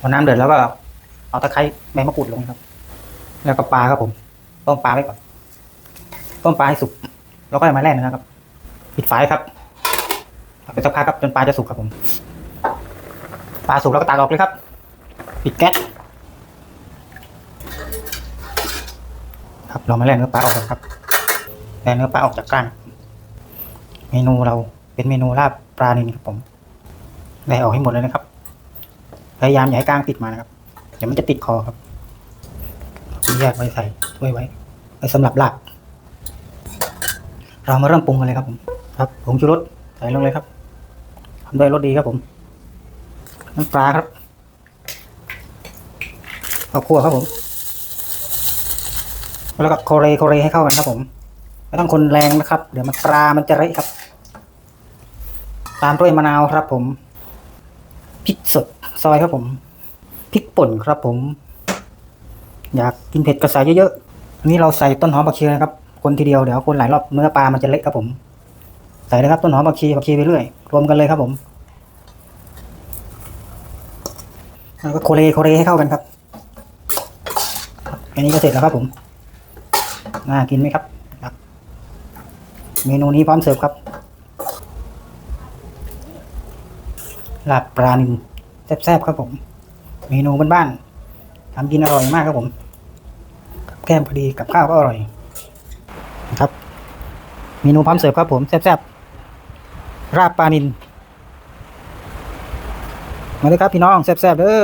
พอน้ำเดือดแล้วก็เอาตะไคร้ใบมะกรูดลงครับ แล้วก็ปลาครับผม ต้มปลาไว้ก่อน ต้มปลาให้สุก แล้วก็มาแล่เนื้อครับ ปิดไฟครับเอาไปสักพักครับจนปลาจะสุกครับผม ปลาสุกแล้วก็ตักออกเลยครับ ปิดแก๊ส ครับเรามาแล่เนื้อปลาออกก่อนครับแล่เนื้อปลาออกจากก้างเมนูเราเป็นเมนูลาบปลานิลครับผมแล่ออกให้หมดเลยนะครับ พยายามอย่าให้ก้างติดมานะครับเดี๋ยวมันจะติดคอครับแยกไว้ใส่ถ้วยไว้ไว้สำหรับลาบเรามาเริ่มปรุงกันเลยครับผมครับผงชูรสใส่ลงเลยครับทำด้วยรสดีครับผมน้ำปลาครับข้าวคั่วครับผม แล้วก็โคเรโคเรให้เข้ากันครับผมไม่ต้องคนแรงนะครับ เดี๋ยวมันปลามันจะเละครับ ตามด้วยมะนาวครับผมพริกสด ซอยครับผมพริกป่นครับผม อยากกินเผ็ดก็ใส่เยอะๆอันนี้เราใส่ต้นหอมผักชีนะครับ คนทีเดียวเดี๋ยวคนหลายรอบเนื้อปลามันจะเละครับผม ใส่เลยครับต้นหอมผักชีผักชีไปเรื่อยรวมกันเลยครับผมแล้วก็โคเรโคเรให้เข้ากันครับ อันนี้ก็เสร็จแล้วครับผม น่ากินไหมครับครับเมนูนี้พร้อมเสิร์ฟครับลาบปลาหนึ่ง แซ่บๆครับผม เมนูบ้านๆทำกินอร่อยมากครับผมกับแก้มพอดีกับข้าวก็อร่อยนะครับ เมนูพร้อมเสิร์ฟครับผมแซ่บๆราบปลานินมาเลยครับพี่น้องแซ่บๆเด้อ